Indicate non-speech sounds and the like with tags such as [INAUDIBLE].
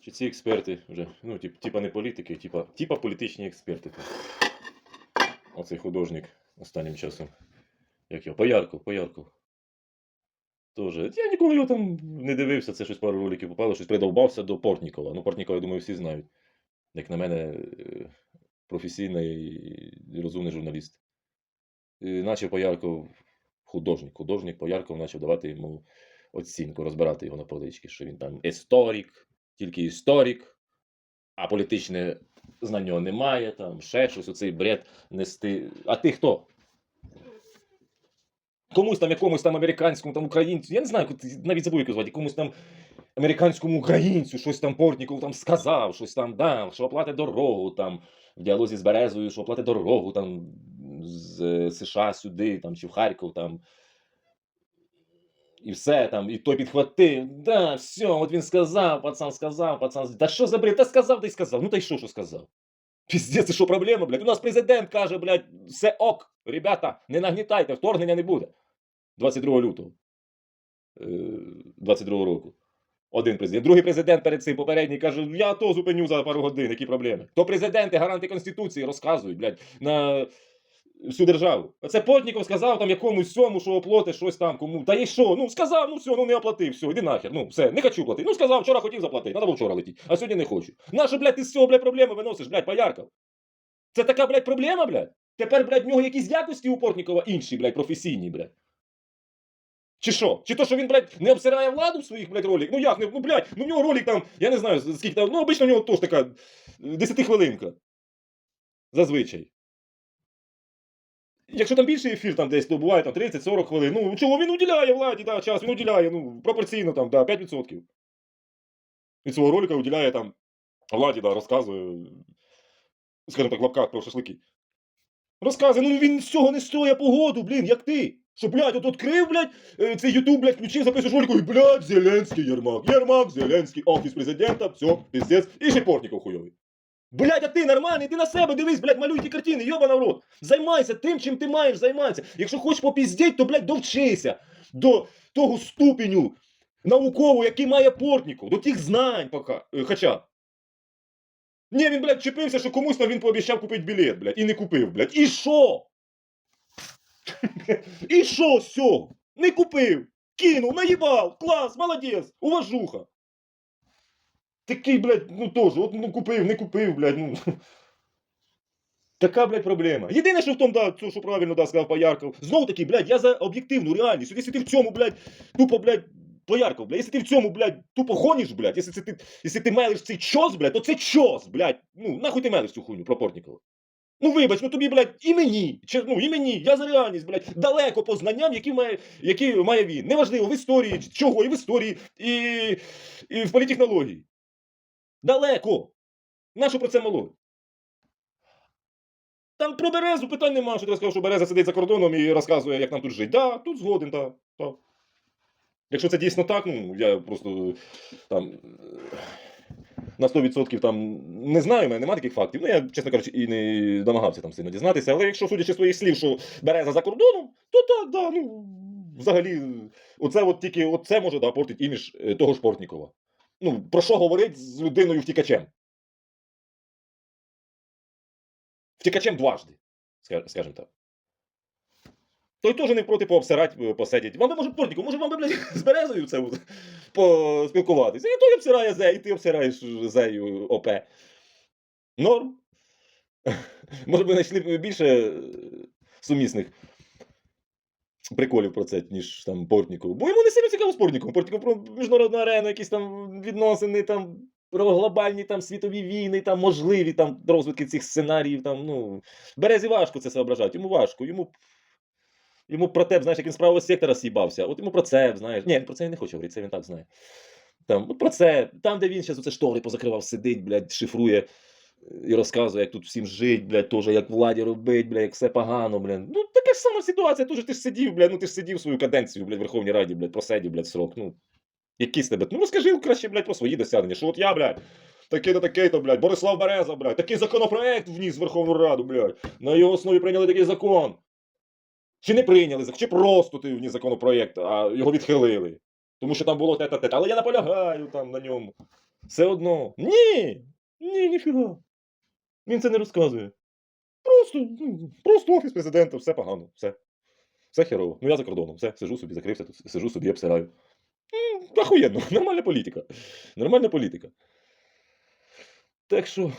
Чи ці експерти вже, ну, тип, типа не політики, типа, типа політичні експерти. Оцей художник останнім часом. Як його? Поярков, Поярков. Тоже. Я ніколи його там не дивився, це щось пару роликів попало, щось придовбався до Портнікова. Ну, Портнікова, я думаю, всі знають. Як на мене, е, професійний і розумний журналіст. І наче Поярков художник. Художник Поярков почав давати йому оцінку, розбирати його на полички, що він там історик, тільки історик, а політичне знання немає, там ще щось, оцей бред нести. А ти хто? Комусь там, якомусь там американському, там українцю, я не знаю, навіть забув, як звати, якомусь там американському українцю, щось там Портніков там сказав, щось там дав, що оплатить дорогу там в діалозі з Березою, що оплатить дорогу там з е, США сюди, там, чи в Харків там. І все там, і той підхватив. Да, все, от він сказав, пацан сказав, пацан. Та що за бред? Та сказав, та й сказав. Ну та й що, що сказав? Піздець, це що проблема, блядь? У нас президент каже, блядь, все ок. Ребята, не нагнітайте, вторгнення не буде. 22 лютого. Е, 22 року. Один президент. Другий президент перед цим попередній каже: я то зупиню за пару годин, які проблеми. То президенти, гаранти Конституції розказують, блядь, на всю державу. Оце Потніков сказав там якомусь сьому, що оплати щось там кому. Та і що? Ну сказав, ну все, ну не оплатив, все, іди нахер. Ну все, не хочу платити. Ну сказав, вчора хотів заплатити, треба було вчора летіти, а сьогодні не хочу. Нащо, блядь, ти з цього, блядь, проблеми виносиш, блядь, пояркав? Це така, блядь, проблема, блядь? Тепер, блядь, в нього якісь якості у Портнікова інші, блядь, професійні, блядь. Чи що? Чи то, що він, блядь, не обсирає владу в своїх, блядь, роликах? Ну як, не, ну, блядь, ну в нього ролик там, я не знаю, скільки там, ну, обично в нього теж така 10-хвилинка. Зазвичай. Якщо там більший ефір, там десь, то буває там 30-40 хвилин. Ну, чого він уділяє владі, да, час, він уділяє, ну, пропорційно там, да, 5%. Від свого ролика уділяє там владі, да, розказує, скажімо так, в лапках про шашлики. Розказує, ну він з цього не стоє погоду, блін, як ти. Що, блядь, от відкрив, блядь, е, цей Ютуб, блядь, включив, записуєш ролику, і, блядь, Зеленський Єрмак. Єрмак, Зеленський, офіс президента, все, пиздец, і ще хуйовий. Блядь, а ти нормальний, ти на себе дивись, блядь, малюй ті картини, йобана в рот. Займайся тим, чим ти маєш займатися. Якщо хочеш попіздіть, то, блядь, довчися до того ступеню наукового, який має Портніков, до тих знань пока, е, хоча. Ні, він, блядь, чепився, що комусь там він пообіцяв купити білет, блядь, і не купив, блядь. І що? [LAUGHS] І що з цього? Не купив. Кинув, наїбав, клас, молодець, уважуха. Такий, блядь, ну теж, от ну купив, не купив, блядь, ну. Така, блядь, проблема. Єдине, що в тому, да, що правильно да, сказав Поярков. Знову таки, блядь, я за об'єктивну реальність. Якщо ти в цьому, блядь, тупо, блядь, Поярков, блядь, якщо ти в цьому, блядь, тупо гониш, блядь, якщо ти, якщо ти мелиш цей чос, блядь, то це чос, блядь. Ну, нахуй ти мелиш цю хуйню про Портнікова? Ну вибач, ну тобі, блядь, і мені, чи, ну, і мені, я за реальність, блядь, далеко по знанням, які має, які має він. Неважливо, в історії, чого, і в історії, і, і в політехнології. Далеко. Нащо про це молоть? Там про Березу питань нема, що ти сказав, що Береза сидить за кордоном і розказує, як нам тут жити. Да, тут згоден, так. Да, Якщо це дійсно так, ну я просто там на 100% там не знаю, в мене немає таких фактів. Ну я, чесно кажучи, і не намагався там сильно дізнатися. Але якщо судячи з своїх слів, що Береза за кордоном, то так, да, ну взагалі, оце от тільки оце може да, портить імідж е, того ж Портнікова. Ну, про що говорить з людиною втікачем? Втікачем дважди, скажімо так. Той теж не проти пообсирати, е, посидять. Вам може портніку, може вам блядь, [LAUGHS] з березою це поспілкуватися. І той обсирає зе, і ти обсираєш зею ОП. Норм. [LAUGHS] Може би знайшли більше е, сумісних приколів про це, ніж там Портніков. Бо йому не сильно цікаво з Портніковим. Портніков про міжнародну арену, якісь там відносини, там про глобальні там світові війни, там можливі там розвитки цих сценаріїв. Там, ну, Березі важко це соображати, йому важко. Йому, йому про те, знаєш, як він з правого сектора с'їбався. От йому про це, знаєш. Ні, про це не хочу говорити, це він так знає. Там, от про це, там, де він зараз оце штори позакривав, сидить, блядь, шифрує і розказує, як тут всім жить, блядь, теж, як владі робить, блядь, як все погано, блядь. Ну, така ж сама ситуація, теж ти ж сидів, блядь, ну ти ж сидів свою каденцію, блядь, в Верховній Раді, блядь, просидів, блядь, срок. Ну, з тебе? Ну розкажи краще, блядь, про свої досягнення. Що от я, блядь, такий-то, такий-то, блядь, Борислав Береза, блядь, такий законопроект вніс в Верховну Раду, блядь. На його основі прийняли такий закон. Чи не прийняли, чи просто ти вніс законопроект, а його відхилили. Тому що там було те-те-те. Але я наполягаю там на ньому. Все одно. Ні! Ні, ніфіга. Він це не розказує. Просто, ну, просто офіс президента, все погано, все. Все херово. Ну я за кордоном, все, сижу собі, закрився тут, сижу собі, обсираю. Ахуєнно, [LAUGHS] нормальна політика. Нормальна політика. Так що,